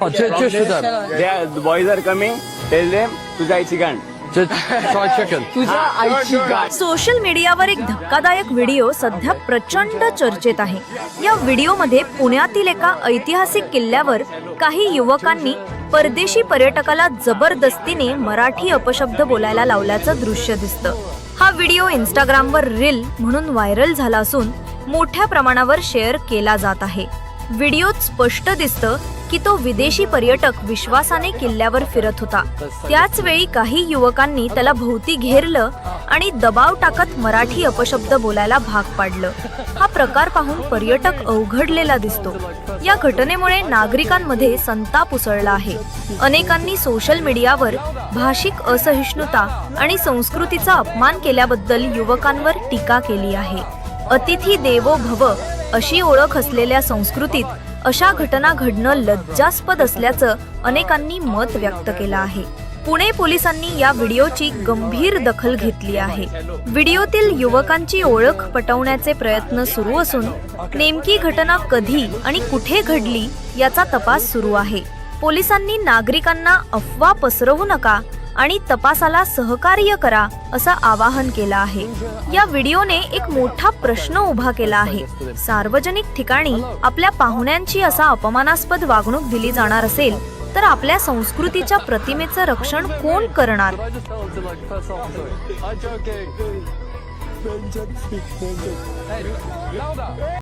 Oh, just, just for them. They are, the boys are coming. Tell them तुझा आईची गांड. Just fried chicken. तुझ्या आईची गाय social मीडियावर एक धक्कादायक व्हिडिओ सध्या प्रचंड चर्चेत आहे. या व्हिडिओमध्ये पुण्यातील एका ऐतिहासिक किल्ल्यावर काही युवकांनी परदेशी पर्यटकाला जबरदस्तीने मराठी अपशब्द बोलायला लावल्याचं दृश्य दिसतं. हा व्हिडिओ इंस्टाग्रामवर रील म्हणून व्हायरल झाला असून मोठ्या प्रमाणावर शेअर केला जात आहे. व्हिडिओत स्पष्ट दिसतं की तो विदेशी पर्यटक विश्वासाने किल्ल्यावर फिरत होता. त्याच वेळी काही युवकांनी त्याला भोवती घेरलं आणि दबाव टाकत मराठी अपशब्द बोलायला भाग पाडलं. हा प्रकार पाहून पर्यटक अवघडलेला दिसतो. या घटनेमुळे नागरिकांमध्ये संताप उसळला आहे. अनेकांनी सोशल मीडियावर भाषिक असहिष्णुता आणि संस्कृतीचा अपमान केल्याबद्दल युवकांवर टीका केली आहे. अतिथी देवो भव अशी ओळख असलेल्या संस्कृतीत अशा घटना घडणं लज्जास्पद असल्याचं अनेकांनी मत व्यक्त केलं आहे. पुणे पोलिसांनी या व्हिडिओची गंभीर दखल घेतली आहे. व्हिडिओतील युवकांची ओळख पटवण्याचे प्रयत्न सुरू असून नेमकी घटना कधी आणि कुठे घडली याचा तपास सुरू आहे. पोलिसांनी नागरिकांना अफवा पसरवू नका आणि तपासाला सहकार्य करा असं आवाहन केलं आहे. या व्हिडिओने एक मोठा प्रश्न उभा केला आहे. सार्वजनिक ठिकाणी आपल्या पाहुण्यांची असा अपमानास्पद वागणूक दिली जाणार असेल तर आपल्या संस्कृतीच्या प्रतिमेचं रक्षण कोण करणार?